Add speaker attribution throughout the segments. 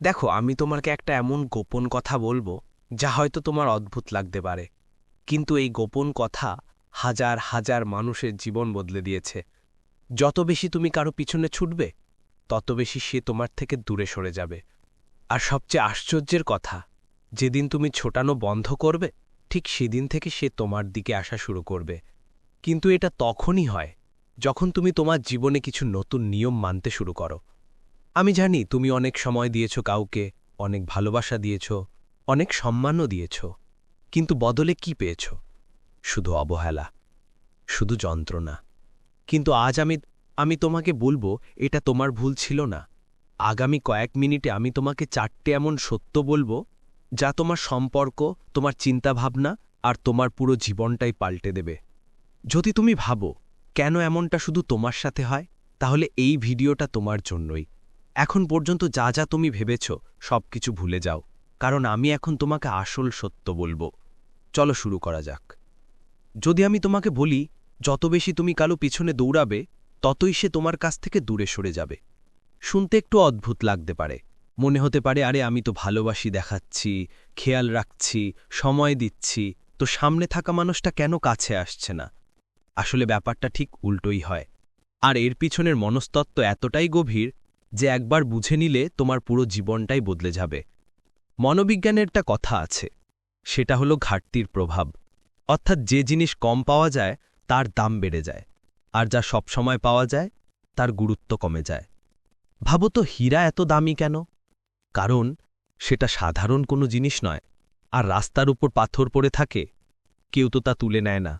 Speaker 1: দেখো, আমি তোমাকে একটা এমন গোপন কথা বলব, যা হয়তো তোমার অদ্ভুত লাগতে পারে। কিন্তু এই গোপন কথা হাজার হাজার মানুষের জীবন বদলে দিয়েছে। যত বেশি তুমি কারও পিছনে ছুটবে, তত বেশি সে তোমার থেকে দূরে সরে যাবে। আর সবচেয়ে আশ্চর্যের কথা, যেদিন তুমি ছোটানো বন্ধ করবে, ঠিক সেদিন থেকে সে তোমার দিকে আসা শুরু করবে। কিন্তু এটা তখনই হয়, যখন তুমি তোমার জীবনে কিছু নতুন নিয়ম মানতে শুরু করো। আমি জানি তুমি অনেক সময় দিয়েছ কাউকে, অনেক ভালোবাসা দিয়েছ, অনেক সম্মানও দিয়েছ, কিন্তু বদলে কি পেয়েছ? শুধু অবহেলা, শুধু যন্ত্রণা। কিন্তু আজ আমি আমি তোমাকে বলব, এটা তোমার ভুল ছিল না। আগামী কয়েক মিনিটে আমি তোমাকে চারটে এমন সত্য বলব, যা তোমার সম্পর্ক, তোমার চিন্তাভাবনা আর তোমার পুরো জীবনটাই পাল্টে দেবে। যদি তুমি ভাবো, কেন এমনটা শুধু তোমার সাথে হয়, তাহলে এই ভিডিওটা তোমার জন্যই। এখন পর্যন্ত যা যা তুমি ভেবেছ, সব কিছু ভুলে যাও, কারণ আমি এখন তোমাকে আসল সত্য বলব। চলো শুরু করা যাক। যদি আমি তোমাকে বলি, যত বেশি তুমি কালো পিছনে দৌড়াবে, ততই সে তোমার কাছ থেকে দূরে সরে যাবে। শুনতে একটু অদ্ভুত লাগতে পারে। মনে হতে পারে, আরে আমি তো ভালোবাসি, দেখাচ্ছি, খেয়াল রাখছি, সময় দিচ্ছি, তো সামনে থাকা মানুষটা কেন কাছে আসছে না? আসলে ব্যাপারটা ঠিক উল্টোই হয়। আর এর পিছনের মনস্তত্ত্ব এতটাই গভীর যে একবার বুঝে নিলে তোমার পুরো জীবনটাই বদলে যাবে। মনোবিজ্ঞানের একটা কথা আছে, সেটা হলো ঘাটতির প্রভাব। অর্থাৎ যে জিনিস কম পাওয়া যায়, তার দাম বেড়ে যায়, আর যা সবসময় পাওয়া যায়, তার গুরুত্ব কমে যায়। ভাবো তো হীরা এত দামি কেন? কারণ সেটা সাধারণ কোনো জিনিস নয়, আর রাস্তার উপর পাথর পড়ে থাকে, কেউ তো তা তুলে নেয় না।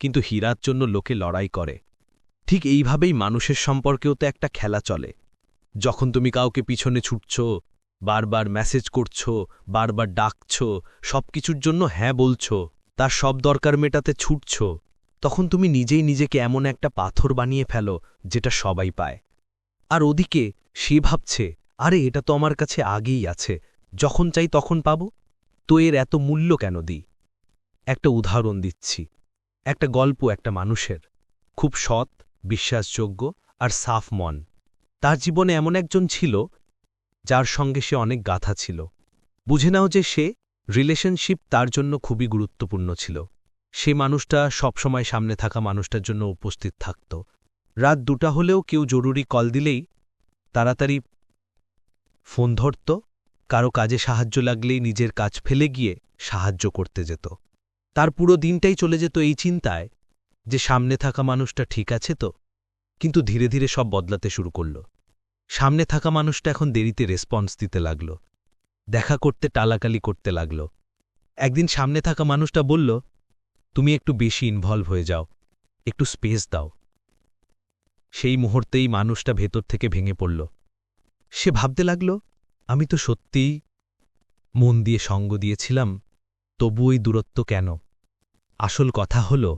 Speaker 1: কিন্তু হীরার জন্য লোকে লড়াই করে। ঠিক এইভাবেই মানুষের সম্পর্কেও তো একটা খেলা চলে। যখন তুমি কাউকে পিছনে ছুটছ, বারবার মেসেজ করছ, বারবার ডাকছ, সবকিছুর জন্য হ্যাঁ বলছ, তার সব দরকার মেটাতে ছুটছ, তখন তুমি নিজেই নিজেকে এমন একটা পাথর বানিয়ে ফেলো যেটা সবাই পায়। আর ওদিকে সে ভাবছে, আরে, এটা তো আমার কাছে আগেই আছে, যখন চাই তখন পাব? তো এর এত মূল্য কেন দিই? একটা উদাহরণ দিচ্ছি, একটা গল্প একটা মানুষের, খুব সৎ, বিশ্বাসযোগ্য আর সাফ মন। তার জীবনে এমন একজন ছিল, যার সঙ্গে সে অনেক গাথা ছিল। বুঝে নাও যে সে রিলেশনশিপ তার জন্য খুবই গুরুত্বপূর্ণ ছিল। সে মানুষটা সবসময় সামনে থাকা মানুষটার জন্য উপস্থিত থাকত। রাত দুটা হলেও কেউ জরুরি কল দিলেই তাড়াতাড়ি ফোন ধরত, কারও কাজে সাহায্য লাগলেই নিজের কাজ ফেলে গিয়ে সাহায্য করতে যেত। তার পুরো দিনটাই চলে যেত এই চিন্তায় যে সামনে থাকা মানুষটা ঠিক আছে তো? কিন্তু ধীরে ধীরে সব বদলাতে শুরু করল। সামনে থাকা মানুষটা এখন দেরিতে রেসপন্স দিতে লাগল। দেখা করতে, টালাকালি করতে লাগল। একদিন সামনে থাকা মানুষটা বলল, তুমি একটু বেশি ইনভলভ হয়ে যাও। একটু স্পেস দাও। সেই মুহূর্তেই মানুষটা ভেতর থেকে ভেঙে পড়ল। সে ভাবতে লাগল, আমি তো সত্যিই মন দিয়ে সঙ্গ দিয়েছিলাম, তবু ওই দূরত্ব কেন? আসল কথা হল,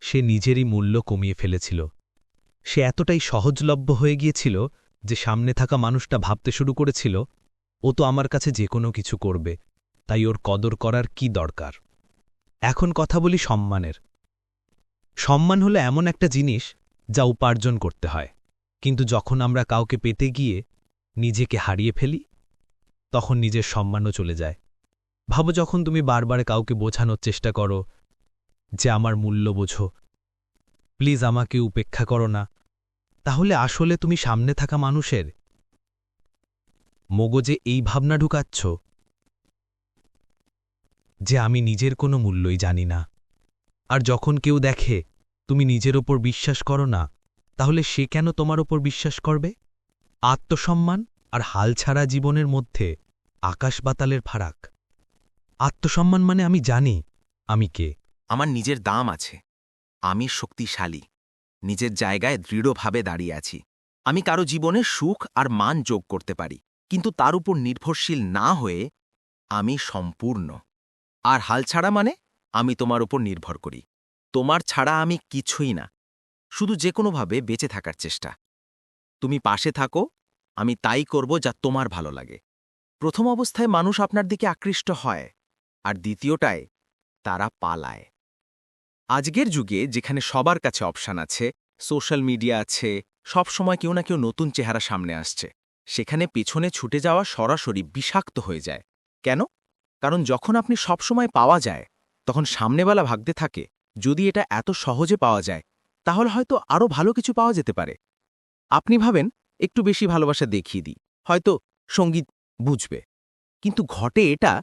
Speaker 1: সে নিজেরই মূল্য কমিয়ে ফেলেছিল। সে এতটাই সহজলভ্য হয়ে গিয়েছিল যে সামনে থাকা মানুষটা ভাবতে শুরু করেছিল, ও তো আমার কাছে যে কোনো কিছু করবে, তাই ওর কদর করার কি দরকার? এখন কথা বলি সম্মানের। সম্মান হলো এমন একটা জিনিস যা উপার্জন করতে হয়, কিন্তু যখন আমরা কাউকে পেতে গিয়ে নিজেকে হারিয়ে ফেলি, তখন নিজের সম্মানও চলে যায়। ভাবো যখন তুমি বারবার কাউকে বোঝানোর চেষ্টা করো যে, আমার মূল্য বোঝো প্লিজ আমাকে উপেক্ষা করো না। তাহলে আসলে তুমি সামনে থাকা মানুষের? মগজে এই ভাবনা ঢুকাচ্ছ, যে আমি নিজের কোনো মূল্যই জানি না। আর যখন কেউ দেখে, তুমি নিজের ওপর বিশ্বাস করো না, তাহলে সে কেন তোমার ওপর বিশ্বাস করবে? আত্মসম্মান আর হাল ছাড়া জীবনের মধ্যে আকাশ বাতালের ফারাক। আত্মসম্মান মানে আমি জানি আমি কে।
Speaker 2: আমার নিজের দাম আছে। আমি শক্তিশালী। নিজের জায়গায় দৃঢ়ভাবে দাঁড়িয়ে আছি। আমি কারও জীবনে সুখ আর মান যোগ করতে পারি, কিন্তু তার উপর নির্ভরশীল না হয়ে আমি সম্পূর্ণ। আর হাল ছাড়া মানে? আমি তোমার উপর নির্ভর করি। তোমার ছাড়া আমি কিছুই না। শুধু যে কোনোভাবে বেঁচে থাকার চেষ্টা। তুমি পাশে থাকো, আমি তাই করব যা তোমার ভালো লাগে। প্রথম অবস্থায় মানুষ আপনার দিকে আকৃষ্ট হয়, আর দ্বিতীয়টায় তারা পালায়। আজকের যুগে যেখানে সবার কাছে অপশান আছে, সোশ্যাল মিডিয়া আছে সব সময় কেউ না কেউ নতুন চেহারা সামনে আসছে। সেখানে পেছনে ছুটে যাওয়া সরাসরি বিষাক্ত হয়ে যায়। কেন? কারণ যখন আপনি সবসময় পাওয়া যায়, তখন সামনেবেলা ভাগতে থাকে। যদি এটা এত সহজে পাওয়া যায়, তাহলে হয়তো আরও ভালো কিছু পাওয়া যেতে পারে। আপনি ভাবেন, একটু বেশি ভালোবাসা দেখিয়ে দিই। হয়তো সংগীত বুঝবে। কিন্তু ঘটে এটা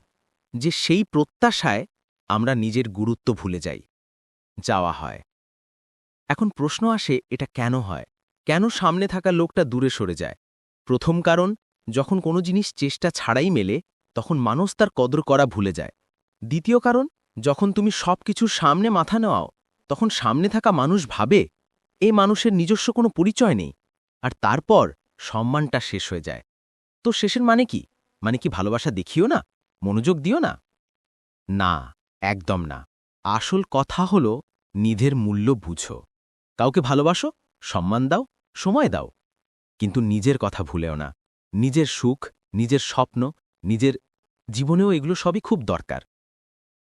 Speaker 2: যে সেই প্রত্যাশায় আমরা নিজের গুরুত্ব ভুলে যাই। যাওয়া হয়। এখন প্রশ্ন আসে, এটা কেন হয়? কেন সামনে থাকা লোকটা দূরে সরে যায়? প্রথম কারণ, যখন কোনো জিনিস চেষ্টা ছাড়াই মেলে, তখন মানুষ তার কদর করা ভুলে যায়। দ্বিতীয় কারণ, যখন তুমি সব কিছুর সামনে মাথা নেওয়াও তখন সামনে থাকা মানুষ ভাবে, এ মানুষের নিজস্ব কোনো পরিচয় নেই, আর তারপর সম্মানটা শেষ হয়ে যায়। তো শেষের মানে কি? মানে কি ভালোবাসা দেখিও না? মনোযোগ দিও না? না, একদম না। আসল কথা হল নিধের মূল্য বুঝো। কাউকে ভালোবাসো, সম্মান দাও, সময় দাও। কিন্তু নিজের কথা ভুলেও না। নিজের সুখ, নিজের স্বপ্ন, নিজের জীবনেও এগুলো সবই খুব দরকার।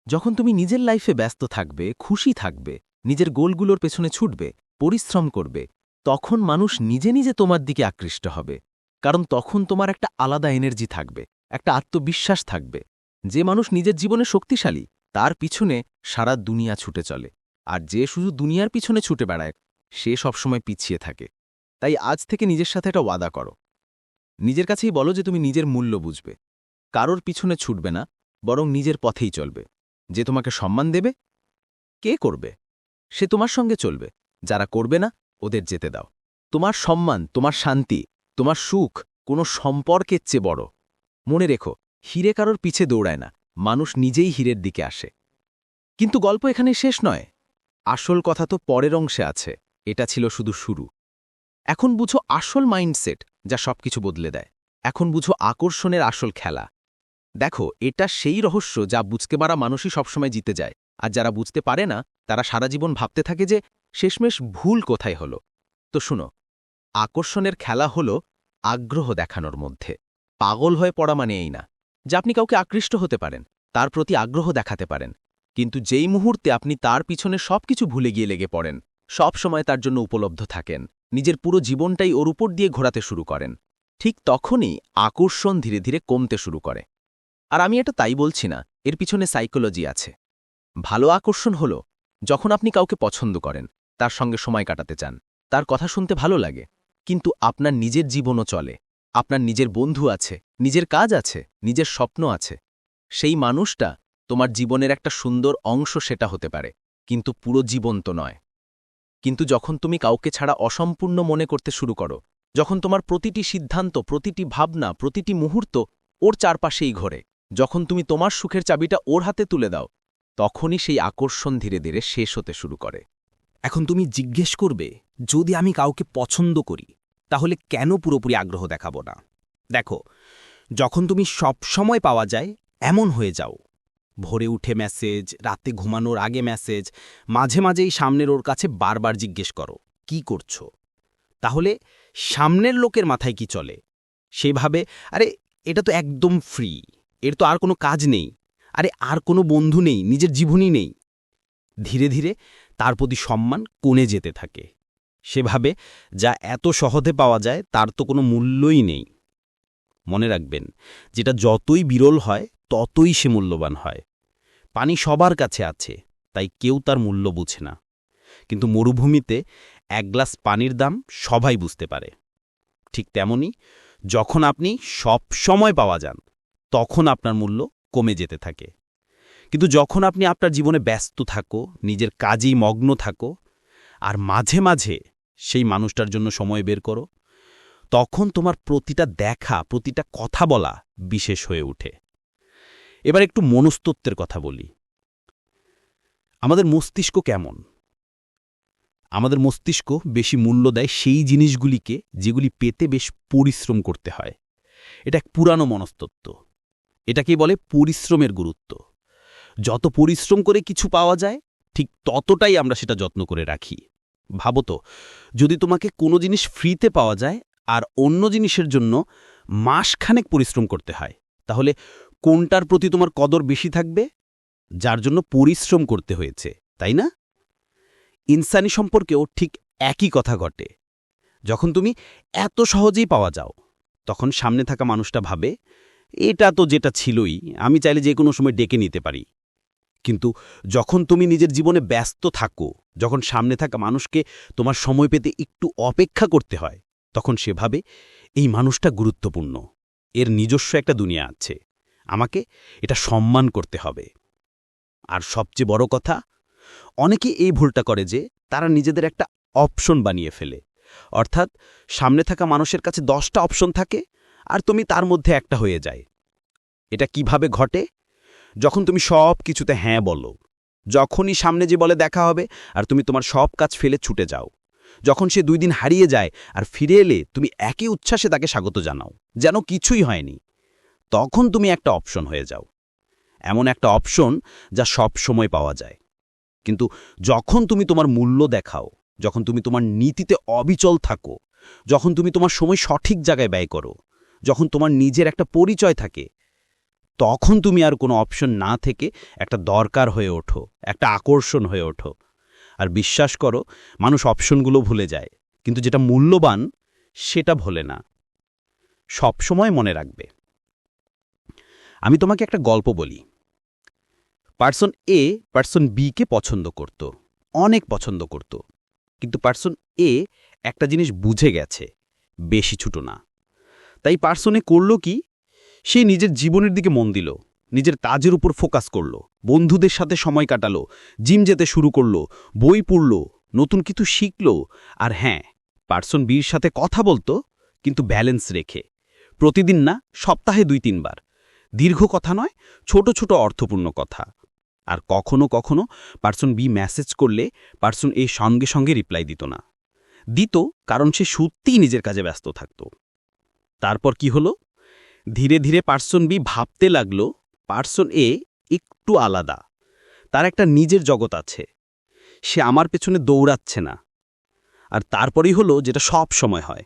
Speaker 2: যখন তুমি নিজের লাইফে ব্যস্ত থাকবে, খুশি থাকবে, নিজের গোলগুলোর পেছনে ছুটবে, পরিশ্রম করবে, তখন মানুষ নিজে নিজে তোমার দিকে আকৃষ্ট হবে। কারণ তখন তোমার একটা আলাদা এনার্জি থাকবে, একটা আত্মবিশ্বাস থাকবে। যে মানুষ নিজের জীবনে শক্তিশালী, তার পিছনে সারা দুনিয়া ছুটে চলে। আর যে শুধু দুনিয়ার পিছনে ছুটে বেড়ায়, সে সবসময় পিছিয়ে থাকে। তাই আজ থেকে নিজের সাথে একটা ওয়াদা করো। নিজের কাছেই বলো যে তুমি নিজের মূল্য বুঝবে। কারোর পিছনে ছুটবে না, বরং নিজের পথেই চলবে। যে তোমাকে সম্মান দেবে, কে করবে? সে তোমার সঙ্গে চলবে। যারা করবে না, ওদের যেতে দাও। তোমার সম্মান, তোমার শান্তি, তোমার সুখ কোনো সম্পর্কের চেয়ে বড়। মনে রেখো, হিরে কারোর পিছে দৌড়ায় না। মানুষ নিজেই হীরের দিকে আসে। কিন্তু গল্প এখানে শেষ নয়। আসল কথা তো পরের অংশে আছে, এটা ছিল শুধু শুরু। এখন বুঝো আসল মাইন্ডসেট যা সবকিছু বদলে দেয়। এখন বুঝো আকর্ষণের আসল খেলা। দেখো, এটা সেই রহস্য যা বুঝতে পারা মানুষই সবসময় জিতে যায়, আর যারা বুঝতে পারে না, তারা সারা জীবন ভাবতে থাকে যে, শেষমেশ ভুল কোথায় হলো। তো শুনো, আকর্ষণের খেলা হলো আগ্রহ দেখানোর মধ্যে। পাগল হয়ে পড়া মানে এই না। যে আপনি কাউকে আকৃষ্ট হতে পারেন, তার প্রতি আগ্রহ দেখাতে পারেন। কিন্তু যেই মুহূর্তে আপনি তার পিছনে সবকিছু ভুলে গিয়ে লেগে পড়েন, সব সময় তার জন্য উপলব্ধ থাকেন, নিজের পুরো জীবনটাই ওর উপর দিয়ে ঘোরাতে শুরু করেন। ঠিক তখনই আকর্ষণ ধীরে ধীরে কমতে শুরু করে। আর আমি এটা তাই বলছি না, এর পিছনে সাইকোলজি আছে। ভালো আকর্ষণ হল, যখন আপনি কাউকে পছন্দ করেন, তার সঙ্গে সময় কাটাতে চান, তার কথা শুনতে ভালো লাগে। কিন্তু আপনার নিজের জীবনও চলে, আপনার নিজের বন্ধু আছে, নিজের কাজ আছে, নিজের স্বপ্ন আছে। সেই মানুষটা তোমার জীবনের একটা সুন্দর অংশ সেটা হতে পারে, কিন্তু পুরো জীবন তো নয়। কিন্তু যখন তুমি কাউকে ছাড়া অসম্পূর্ণ মনে করতে শুরু করো, যখন তোমার প্রতিটি সিদ্ধান্ত, প্রতিটি ভাবনা, প্রতিটি মুহূর্ত ওর চারপাশেই ঘোরে, যখন তুমি তোমার সুখের চাবিটা ওর হাতে তুলে দাও, তখনই সেই আকর্ষণ ধীরে ধীরে শেষ হতে শুরু করে।
Speaker 3: এখন তুমি জিজ্ঞেস করবে, যদি আমি কাউকে পছন্দ করি, তাহলে কেন পুরোপুরি আগ্রহ দেখাবো না? দেখো, যখন তুমি সব সময় পাওয়া যায়, এমন হয়ে যাও। ভোরে উঠে মেসেজ রাতে ঘুমানোর আগে মেসেজ মাঝে মাঝেই সামনের ওর কাছে বারবার জিজ্ঞেস করো, কি করছ? তাহলে সামনের লোকের মাথায় কি চলে? সেভাবে আরে, এটা তো একদম ফ্রি এর তো আর কোনো কাজ নেই, আরে, আর কোনো বন্ধু নেই, নিজের জীবনই নেই। ধীরে ধীরে তার প্রতি সম্মান কমে যেতে থাকে। সেভাবে যা এত সহজে পাওয়া যায়, তার তো কোনো মূল্যই নেই। মনে রাখবেন, যেটা যতই বিরল হয় ততই সে মূল্যবান হয়। পানি সবার কাছে আছে, তাই কেউ তার মূল্য বুঝে না। কিন্তু মরুভূমিতে এক গ্লাস পানির দাম সবাই বুঝতে পারে। ঠিক তেমনি যখন আপনি সব সময় পাওয়া যান, তখন আপনার মূল্য কমে যেতে থাকে। কিন্তু যখন আপনি আপনার জীবনে ব্যস্ত থাকো, নিজের কাজেই মগ্ন থাকো, আর মাঝে মাঝে সেই মানুষটার জন্য সময় বের করো, তখন তোমার প্রতিটা দেখা, প্রতিটা কথা বলা বিশেষ হয়ে ওঠে। এবার একটু মনস্তত্ত্বের কথা বলি। আমাদের মস্তিষ্ক কেমন? আমাদের মস্তিষ্ক বেশি মূল্য দেয় সেই জিনিসগুলিকে যেগুলি পেতে বেশ পরিশ্রম করতে হয়। এটা এক পুরানো মনস্তত্ত্ব এটাকেই বলে পরিশ্রমের গুরুত্ব। যত পরিশ্রম করে কিছু পাওয়া যায়, ঠিক ততটাই আমরা সেটা যত্ন করে রাখি। ভাবো তো, যদি তোমাকে কোনো জিনিস ফ্রিতে পাওয়া যায় আর অন্য জিনিসের জন্য মাসখানেক পরিশ্রম করতে হয়, তাহলে কোনটার প্রতি তোমার কদর বেশি থাকবে? যার জন্য পরিশ্রম করতে হয়েছে, তাই না? ইনসানি সম্পর্কেও ঠিক একই কথা ঘটে। যখন তুমি এত সহজেই পাওয়া যাও, তখন সামনে থাকা মানুষটা ভাবে, এটা তো যেটা ছিলই, আমি চাইলে যে কোনো সময় ডেকে নিতে পারি। কিন্তু যখন তুমি নিজের জীবনে ব্যস্ত থাকো, যখন সামনে থাকা মানুষকে তোমার সময় পেতে একটু অপেক্ষা করতে হয়, তখন সেভাবে এই মানুষটা গুরুত্বপূর্ণ। এর নিজস্ব একটা দুনিয়া আছে। আমাকে এটা সম্মান করতে হবে। আর সবচেয়ে বড় কথা অনেকে এই ভুলটা করে যে তারা নিজেদের একটা অপশন বানিয়ে ফেলে। অর্থাৎ সামনে থাকা মানুষের কাছে দশটা অপশন থাকে আর তুমি তার মধ্যে একটা হয়ে যায়। এটা কীভাবে ঘটে? যখন তুমি সব কিছুতে হ্যাঁ বলো, যখনই সামনে যে বলে দেখা হবে আর তুমি তোমার সব কাজ ফেলে ছুটে যাও। যখন সে দুই দিন হারিয়ে যায় আর ফিরে এলে তুমি একই উচ্ছ্বাসে তাকে স্বাগত জানাও, যেন কিছুই হয়নি। তখন তুমি একটা অপশন হয়ে যাও। এমন একটা অপশন যা সব সময় পাওয়া যায়। কিন্তু যখন তুমি তোমার মূল্য দেখাও, যখন তুমি তোমার নীতিতে অবিচল থাকো, যখন তুমি তোমার সময় সঠিক জায়গায় ব্যয় করো, যখন তোমার নিজের একটা পরিচয় থাকে, তখন তুমি আর কোনো অপশন না থেকে একটা দরকার হয়ে ওঠো, একটা আকর্ষণ হয়ে ওঠো। আর বিশ্বাস করো, মানুষ অপশনগুলো ভুলে যায়, কিন্তু যেটা মূল্যবান, সেটা ভোলে না। সবসময় মনে রাখবে। আমি তোমাকে একটা গল্প বলি। পার্সন এ পার্সন বিকে পছন্দ করত, অনেক পছন্দ করত। কিন্তু পার্সন এ একটা জিনিস বুঝে গেছে, বেশি ছুটো না। তাই পার্সনে করল কি, সে নিজের জীবনের দিকে মন দিল, নিজের কাজের উপর ফোকাস করল, বন্ধুদের সাথে সময় কাটালো, জিম যেতে শুরু করল, বই পড়ল, নতুন কিছু শিখল। আর হ্যাঁ পার্সন বির সাথে কথা বলতো, কিন্তু ব্যালেন্স রেখে। প্রতিদিন না, সপ্তাহে দুই তিনবার দীর্ঘ কথা নয়, ছোট ছোট অর্থপূর্ণ কথা। আর কখনো কখনো পার্সন বি মেসেজ করলে পার্সন এ সঙ্গে সঙ্গে রিপ্লাই দিত না। দিত কারণ সে সত্যিই নিজের কাজে ব্যস্ত থাকত। তারপর কি হলো? ধীরে ধীরে পার্সন বি ভাবতে লাগল, পার্সন এ একটু আলাদা। তার একটা নিজের জগৎ আছে। সে আমার পেছনে দৌড়াচ্ছে না। আর তারপরেই হলো যেটা সব সময় হয়।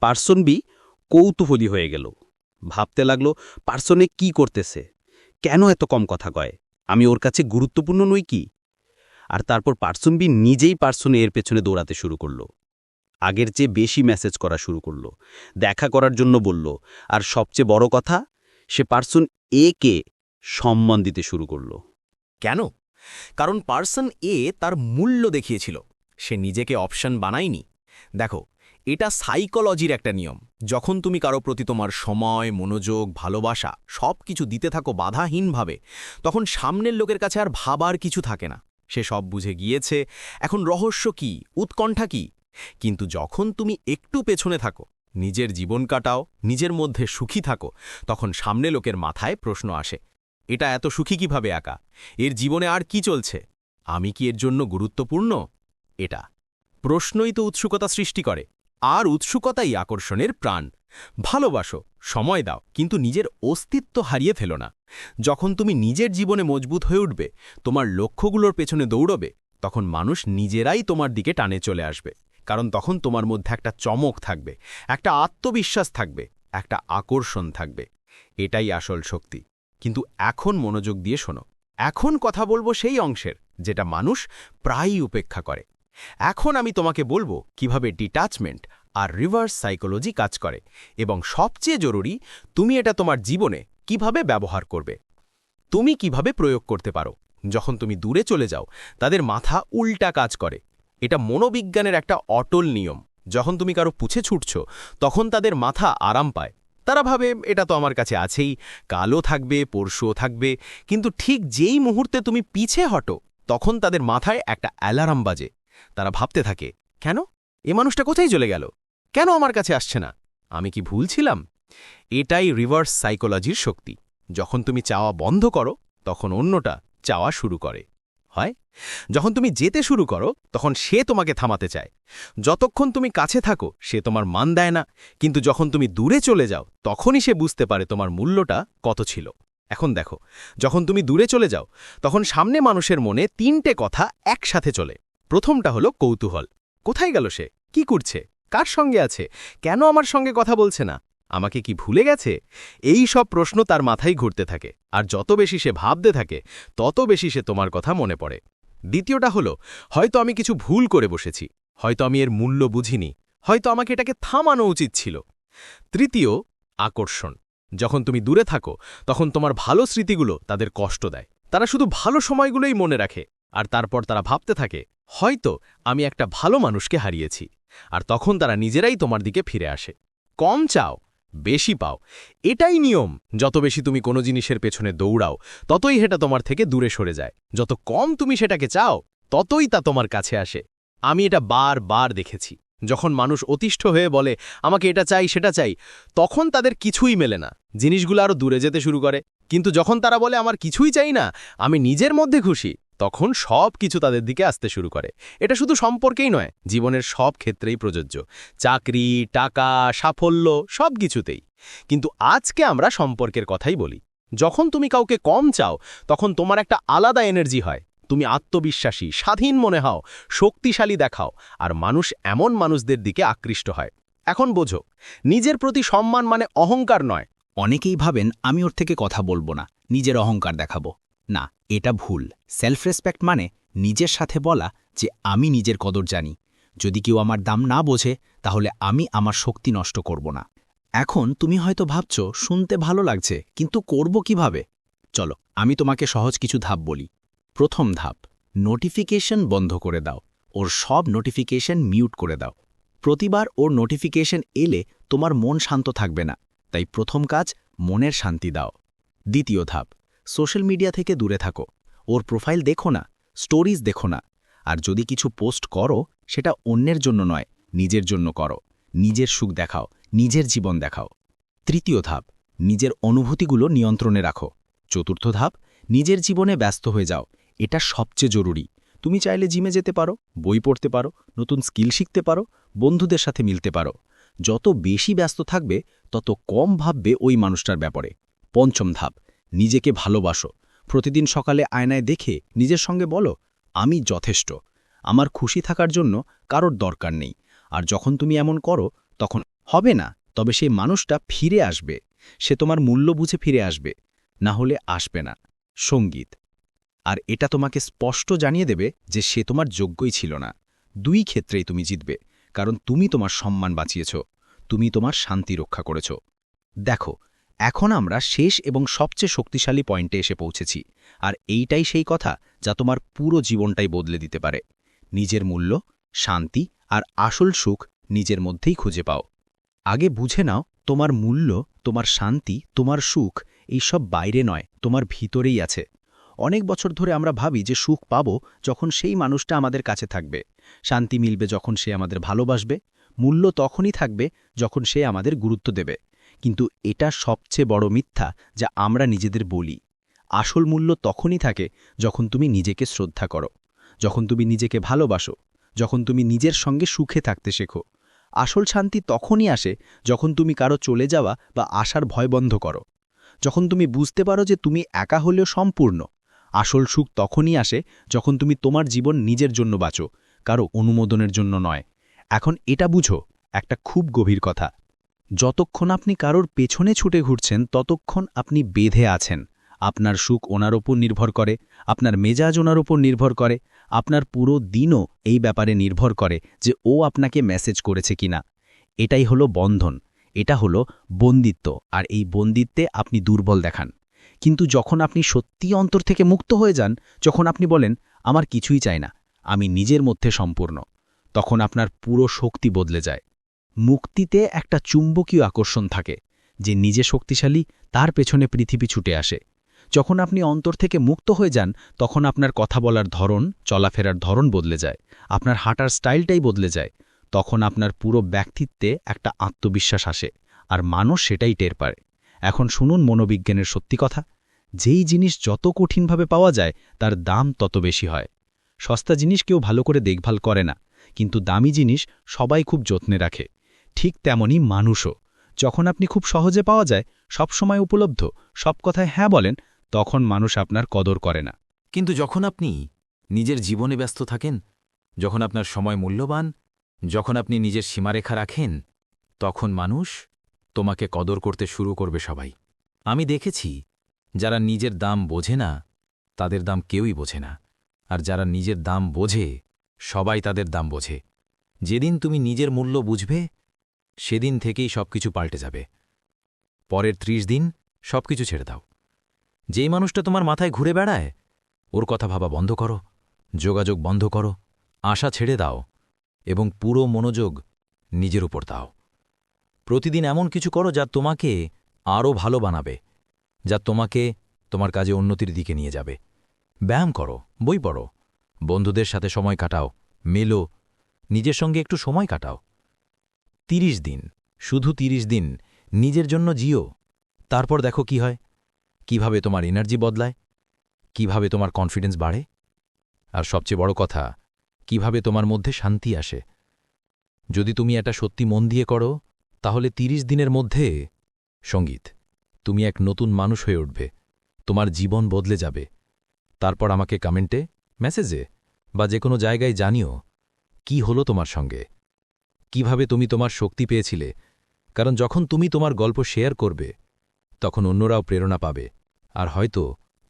Speaker 3: পার্সন বি কৌতূহলী হয়ে গেল। ভাবতে লাগল, পার্সনে কি করতেছে? কেন এত কম কথা কয়? আমি ওর কাছে গুরুত্বপূর্ণ নই কি? আর তারপর পার্সন বি নিজেই পার্সনে এর পেছনে দৌড়াতে শুরু করল। আগের চেয়ে বেশি মেসেজ করা শুরু করল। দেখা করার জন্য বলল, আর সবচেয়ে বড় কথা, সে পার্সন এ কে সম্মান দিতে শুরু করল।
Speaker 2: কেন? কারণ পার্সন এ তার মূল্য দেখিয়েছিল। সে নিজেকে অপশন বানায়নি। দেখো এটা সাইকোলজির একটা নিয়ম। যখন তুমি কারও প্রতি তোমার সময়, মনোযোগ, ভালোবাসা সব কিছু দিতে থাকো বাধাহীনভাবে, তখন সামনের লোকের কাছে আর ভাবার কিছু থাকে না। সে সব বুঝে গিয়েছে, এখন রহস্য কি, উৎকণ্ঠা কি? কিন্তু যখন তুমি একটু পেছনে থাকো, নিজের জীবন কাটাও, নিজের মধ্যে সুখী থাকো, তখন সামনে লোকের মাথায় প্রশ্ন আসে, এটা এত সুখী কীভাবে একা? এর জীবনে আর কি চলছে? আমি কি এর জন্য গুরুত্বপূর্ণ? এটা। প্রশ্নই তো উৎসুকতা সৃষ্টি করে। আর উৎসুকতাই আকর্ষণের প্রাণ। ভালোবাসো, সময় দাও, কিন্তু নিজের অস্তিত্ব হারিয়ে ফেলো না। যখন তুমি নিজের জীবনে মজবুত হয়ে উঠবে, তোমার লক্ষ্যগুলোর পেছনে দৌড়বে, তখন মানুষ নিজেরাই তোমার দিকে টানে চলে আসবে। কারণ তখন তোমার মধ্যে একটা চমক থাকবে, একটা আত্মবিশ্বাস থাকবে, একটা আকর্ষণ থাকবে। এটাই আসল শক্তি। কিন্তু এখন মনোযোগ দিয়ে শোনো। এখন কথা বলব সেই অংশের, যেটা মানুষ প্রায়ই উপেক্ষা করে। এখন আমি তোমাকে বলব কীভাবে ডিটাচমেন্ট আর রিভার্স সাইকোলজি কাজ করে এবং সবচেয়ে জরুরি তুমি এটা তোমার জীবনে কীভাবে ব্যবহার করবে। তুমি কীভাবে প্রয়োগ করতে পারো। যখন তুমি দূরে চলে যাও, তাদের মাথা উল্টা কাজ করে। এটা মনোবিজ্ঞানের একটা অটল নিয়ম। যখন তুমি কারও পুছে ছুটছ, তখন তাদের মাথা আরাম পায়। তারা ভাবে, এটা তো আমার কাছে আছেই। কালও থাকবে পরশুও থাকবে। কিন্তু ঠিক যেই মুহূর্তে তুমি পিছে হটো, তখন তাদের মাথায় একটা অ্যালার্ম বাজে। তারা ভাবতে থাকে, কেন? এ মানুষটা কোথায় চলে গেল? কেন আমার কাছে আসছে না? আমি কি ভুল ছিলাম? এটাই রিভার্স সাইকোলজির শক্তি। যখন তুমি চাওয়া বন্ধ করো, তখন অন্যটা চাওয়া শুরু করে। হয়? যখন তুমি যেতে শুরু করো, তখন সে তোমাকে থামাতে চায়। যতক্ষণ তুমি কাছে থাকো, সে তোমার মান দেয় না। কিন্তু যখন তুমি দূরে চলে যাও, তখনই সে বুঝতে পারে তোমার মূল্যটা কত ছিল। এখন দেখো, যখন তুমি দূরে চলে যাও, তখন সামনে মানুষের মনে তিনটে কথা একসাথে চলে। প্রথমটা হলো কৌতূহল। কোথায় গেল সে? কি করছে? কার সঙ্গে আছে? কেন আমার সঙ্গে কথা বলছে না? আমাকে কি ভুলে গেছে? এই সব প্রশ্ন তার মাথায় ঘুরতে থাকে, আর যত বেশি সে ভাবতে থাকে, তত বেশি সে তোমার কথা মনে পড়ে। দ্বিতীয়টা হলো, হয়তো আমি কিছু ভুল করে বসেছি, হয়তো আমি এর মূল্য বুঝিনি, হয়তো আমাকে এটাকে থামানো উচিত ছিল। তৃতীয়, আকর্ষণ। যখন তুমি দূরে থাকো, তখন তোমার ভালো স্মৃতিগুলো তাদের কষ্ট দেয়। তারা শুধু ভালো সময়গুলোই মনে রাখে। আর তারপর তারা ভাবতে থাকে, হয়তো আমি একটা ভালো মানুষকে হারিয়েছি। আর তখন তারা নিজেরাই তোমার দিকে ফিরে আসে। কম চাও, বেশি পাও, এটাই নিয়ম। যত বেশি তুমি কোনো জিনিসের পেছনে দৌড়াও, ততই সেটা তোমার থেকে দূরে সরে যায়। যত কম তুমি সেটাকে চাও, ততই তা তোমার কাছে আসে। আমি এটা বার বার দেখেছি। যখন মানুষ অতিষ্ঠ হয়ে বলে, আমাকে এটা চাই, সেটা চাই, তখন তাদের কিছুই মেলে না। জিনিসগুলো আরও দূরে যেতে শুরু করে। কিন্তু যখন তারা বলে, আমার কিছুই চাই না, আমি নিজের মধ্যে খুশি তখন সব কিছু তাদের দিকে আসতে শুরু করে। এটা শুধু সম্পর্কেই নয়, জীবনের সব ক্ষেত্রেই প্রযোজ্য। চাকরি, টাকা, সাফল্য সব কিছুতেই কিন্তু আজকে আমরা সম্পর্কের কথাই বলি। যখন তুমি কাউকে কম চাও, তখন তোমার একটা আলাদা এনার্জি হয়। তুমি আত্মবিশ্বাসী, স্বাধীন মনে হও, শক্তিশালী দেখাও, আর মানুষ এমন মানুষদের দিকে আকৃষ্ট হয়। এখন বোঝো, নিজের প্রতি সম্মান মানে অহংকার নয়।
Speaker 3: অনেকেই ভাবেন, আমি ওর থেকে কথা বলব না, নিজের অহংকার দেখাবো। না এটা ভুল। সেলফ রেসপেক্ট মানে নিজের সাথে বলা যে আমি নিজের কদর জানি। যদি কেউ আমার দাম না বোঝে, তাহলে আমি আমার শক্তি নষ্ট করব না। এখন তুমি হয়তো ভাবছ, শুনতে ভালো লাগছে, কিন্তু করব কীভাবে? চলো, আমি তোমাকে সহজ কিছু ধাপ বলি। প্রথম ধাপ নোটিফিকেশন বন্ধ করে দাও। ওর সব নোটিফিকেশন মিউট করে দাও। প্রতিবার ওর নোটিফিকেশন এলে তোমার মন শান্ত থাকবে না। তাই প্রথম কাজ, মনের শান্তি দাও। দ্বিতীয় ধাপ সোশ্যাল মিডিয়া থেকে দূরে থাকো। ওর প্রোফাইল দেখো না, স্টোরিজ দেখো না। আর যদি কিছু পোস্ট করো, সেটা অন্যের জন্য নয়, নিজের জন্য করো। নিজের সুখ দেখাও, নিজের জীবন দেখাও। তৃতীয় ধাপ, নিজের অনুভূতিগুলো নিয়ন্ত্রণে রাখো। চতুর্থ ধাপ, নিজের জীবনে ব্যস্ত হয়ে যাও। এটা সবচেয়ে জরুরি। তুমি চাইলে জিমে যেতে পারো, বই পড়তে পারো, নতুন স্কিল শিখতে পারো, বন্ধুদের সাথে মিলতে পারো। যত বেশি ব্যস্ত থাকবে, তত কম ভাববে ওই মানুষটার ব্যাপারে। পঞ্চম ধাপ নিজেকে ভালোবাসো। প্রতিদিন সকালে আয়নায় দেখে নিজের সঙ্গে বলো, আমি যথেষ্ট। আমার খুশি থাকার জন্য কারোর দরকার নেই। আর যখন তুমি এমন করো, তখন হবে না। তবে সেই মানুষটা ফিরে আসবে। সে তোমার মূল্য বুঝে ফিরে আসবে। না হলে আসবে না। সংগীত। আর এটা তোমাকে স্পষ্ট জানিয়ে দেবে যে সে তোমার যোগ্যই ছিল না। দুই ক্ষেত্রেই তুমি জিতবে। কারণ তুমি তোমার সম্মান বাঁচিয়েছ। তুমি তোমার শান্তি রক্ষা করেছ। দেখো এখন আমরা শেষ এবং সবচেয়ে শক্তিশালী পয়েন্টে এসে পৌঁছেছি, আর এইটাই সেই কথা যা তোমার পুরো জীবনটাই বদলে দিতে পারে। নিজের মূল্য, শান্তি আর আসল সুখ নিজের মধ্যেই খুঁজে পাও। আগে বুঝে নাও, তোমার মূল্য, তোমার শান্তি, তোমার সুখ এইসব বাইরে নয়, তোমার ভিতরেই আছে। অনেক বছর ধরে আমরা ভাবি যে সুখ পাব যখন সেই মানুষটা আমাদের কাছে থাকবে। শান্তি মিলবে যখন সে আমাদের ভালোবাসবে, মূল্য তখনই থাকবে যখন সে আমাদের গুরুত্ব দেবে। কিন্তু এটা সবচেয়ে বড় মিথ্যা যা আমরা নিজেদের বলি। আসল মূল্য তখনই থাকে যখন তুমি নিজেকে শ্রদ্ধা করো, যখন তুমি নিজেকে ভালোবাসো, যখন তুমি নিজের সঙ্গে সুখে থাকতে শেখো। আসল শান্তি তখনই আসে যখন তুমি কারও চলে যাওয়া বা আসার ভয় বন্ধ করো। যখন তুমি বুঝতে পারো যে তুমি একা হলেও সম্পূর্ণ, আসল সুখ তখনই আসে যখন তুমি তোমার জীবন নিজের জন্য বাঁচো, কারও অনুমোদনের জন্য নয়। এখন এটা বুঝো, একটা খুব গভীর কথা। যতক্ষণ আপনি কারোর পেছনে ছুটে ঘুরছেন, ততক্ষণ আপনি বেঁধে আছেন। আপনার সুখ ওনার ওপর নির্ভর করে, আপনার মেজাজ ওনার ওপর নির্ভর করে, আপনার পুরো দিনও এই ব্যাপারে নির্ভর করে যে ও আপনাকে মেসেজ করেছে কিনা। এটাই হলো বন্ধন, এটা হলো বন্দিত্ব, আর এই বন্দিত্বে আপনি দুর্বল দেখান। কিন্তু যখন আপনি সত্যি অন্তর থেকে মুক্ত হয়ে যান, যখন আপনি বলেন, আমার কিছুই চাই না, আমি নিজের মধ্যে সম্পূর্ণ, তখন আপনার পুরো শক্তি বদলে যায়। মুক্তিতে একটা চুম্বকীয় আকর্ষণ থাকে, যে নিজে শক্তিশালী, তার পেছনে পৃথিবী ছুটে আসে। যখন আপনি অন্তর থেকে মুক্ত হয়ে যান, তখন আপনার কথা বলার ধরন, চলাফেরার ধরন বদলে যায়, আপনার হাঁটার স্টাইলটাই বদলে যায়, তখন আপনার পুরো ব্যক্তিত্বে একটা আত্মবিশ্বাস আসে, আর মানুষ সেটাই টের পারে এখন শুনুন মনোবিজ্ঞানের সত্যি কথা, যেই জিনিস যত কঠিনভাবে পাওয়া যায়, তার দাম তত বেশি হয়। সস্তা জিনিস কেউ ভালো করে দেখভাল করে না, কিন্তু দামি জিনিস সবাই খুব যত্নে রাখে। ঠিক তেমনই মানুষও। যখন আপনি খুব সহজে পাওয়া যায়, সব সময় উপলব্ধ, সব কথায় হ্যাঁ বলেন, তখন মানুষ আপনার কদর করে না।
Speaker 4: কিন্তু যখন আপনি নিজের জীবনে ব্যস্ত থাকেন, যখন আপনার সময় মূল্যবান, যখন আপনি নিজের সীমারেখা রাখেন, তখন মানুষ তোমাকে কদর করতে শুরু করবে সবাই। আমি দেখেছি, যারা নিজের দাম বোঝে না, তাদের দাম কেউই বোঝে না। আর যারা নিজের দাম বোঝে, সবাই তাদের দাম বোঝে। যেদিন তুমি নিজের মূল্য বুঝবে সেদিন থেকেই সবকিছু পাল্টে যাবে।
Speaker 1: পরের ত্রিশ দিন সবকিছু ছেড়ে দাও। যেই মানুষটা তোমার মাথায় ঘুরে বেড়ায়, ওর কথা ভাবা বন্ধ করো, যোগাযোগ বন্ধ করো, আশা ছেড়ে দাও এবং পুরো মনোযোগ নিজের উপর দাও। প্রতিদিন এমন কিছু করো যা তোমাকে আরও ভালো বানাবে, যা তোমাকে তোমার কাজে উন্নতির দিকে নিয়ে যাবে। ব্যায়াম করো, বই পড়ো, বন্ধুদের সাথে সময় কাটাও, মেলো, নিজের সঙ্গে একটু সময় কাটাও। তিরিশ দিন, শুধু তিরিশ দিন, নিজের জন্য জিও। তারপর দেখো কি হয়। কীভাবে তোমার এনার্জি বদলায়? কীভাবে তোমার কনফিডেন্স বাড়ে? আর সবচেয়ে বড় কথা, কীভাবে তোমার মধ্যে শান্তি আসে? যদি তুমি এটা সত্যি মন দিয়ে করো, তাহলে তিরিশ দিনের মধ্যে, সংগীত, তুমি এক নতুন মানুষ হয়ে উঠবে। তোমার জীবন বদলে যাবে। তারপর আমাকে কমেন্টে মেসেজে বা যে কোনো জায়গায় জানিও, কি হলো তোমার সঙ্গে? কীভাবে তুমি তোমার শক্তি পেয়েছিলে? কারণ যখন তুমি তোমার গল্প শেয়ার করবে, তখন অন্যরাও প্রেরণা পাবে, আর হয়তো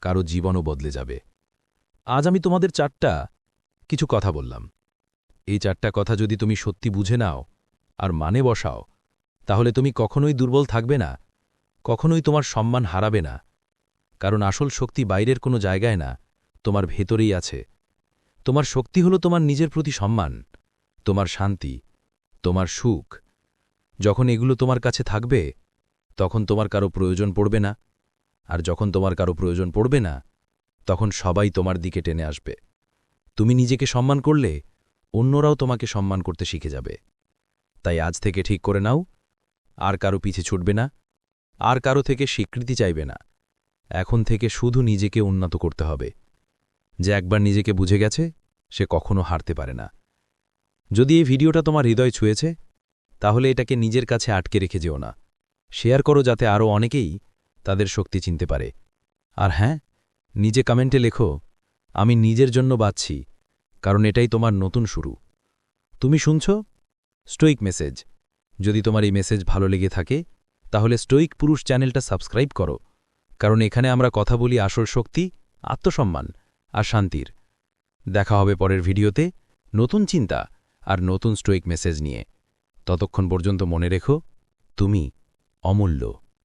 Speaker 1: কারও জীবনও বদলে যাবে। আজ আমি তোমাদের চারটা কিছু কথা বললাম। এই চারটা কথা যদি তুমি সত্যি বুঝে নাও আর মানে বসাও, তাহলে তুমি কখনোই দুর্বল থাকবে না, কখনোই তোমার সম্মান হারাবে না, কারণ আসল শক্তি বাইরের কোনো জায়গায় না, তোমার ভেতরেই আছে। তোমার শক্তি হলো তোমার নিজের প্রতি সম্মান, তোমার শান্তি তোমার সুখ। যখন এগুলো তোমার কাছে থাকবে, তখন তোমার কারও প্রয়োজন পড়বে না। আর যখন তোমার কারও প্রয়োজন পড়বে না, তখন সবাই তোমার দিকে টেনে আসবে। তুমি নিজেকে সম্মান করলে, অন্যরাও তোমাকে সম্মান করতে শিখে যাবে। তাই আজ থেকে ঠিক করে নাও, আর কারও পিছে ছুটবে না, আর কারও থেকে স্বীকৃতি চাইবে না। এখন থেকে শুধু নিজেকে উন্নত করতে হবে। যে একবার নিজেকে বুঝে গেছে, সে কখনো হারতে পারে না। যদি এই ভিডিওটা তোমার হৃদয় ছুঁয়েছে, তাহলে এটাকে নিজের কাছে আটকে রেখে যেও না। শেয়ার করো যাতে আরও অনেকেই তাদের শক্তি চিনতে পারে। আর হ্যাঁ নিজে কমেন্টে লেখো, আমি নিজের জন্য বাঁচছি, কারণ এটাই তোমার নতুন শুরু। তুমি শুনছ? Stoic message. যদি তোমার এই মেসেজ ভালো লেগে থাকে, তাহলে স্টোইক পুরুষ চ্যানেলটা সাবস্ক্রাইব করো, কারণ এখানে আমরা কথা বলি আসল শক্তি, আত্মসম্মান আর শান্তির। দেখা হবে পরের ভিডিওতে। নতুন চিন্তা। আর নতুন স্টোইক মেসেজ নিয়ে। ততক্ষণ পর্যন্ত মনে রেখো তুমি অমূল্য।